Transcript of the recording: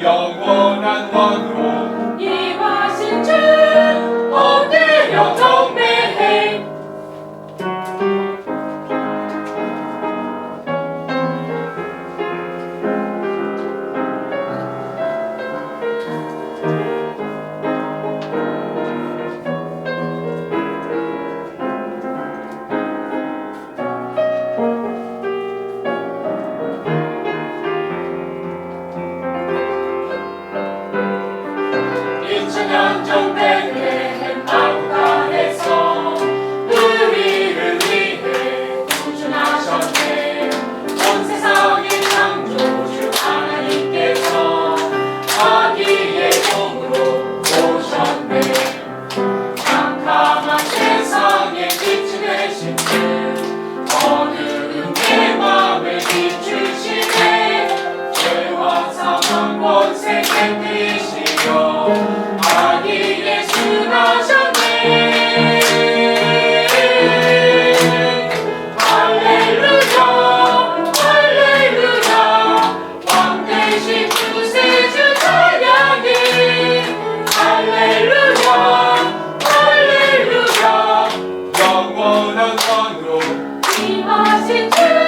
영원한 왕으로 长征。to do.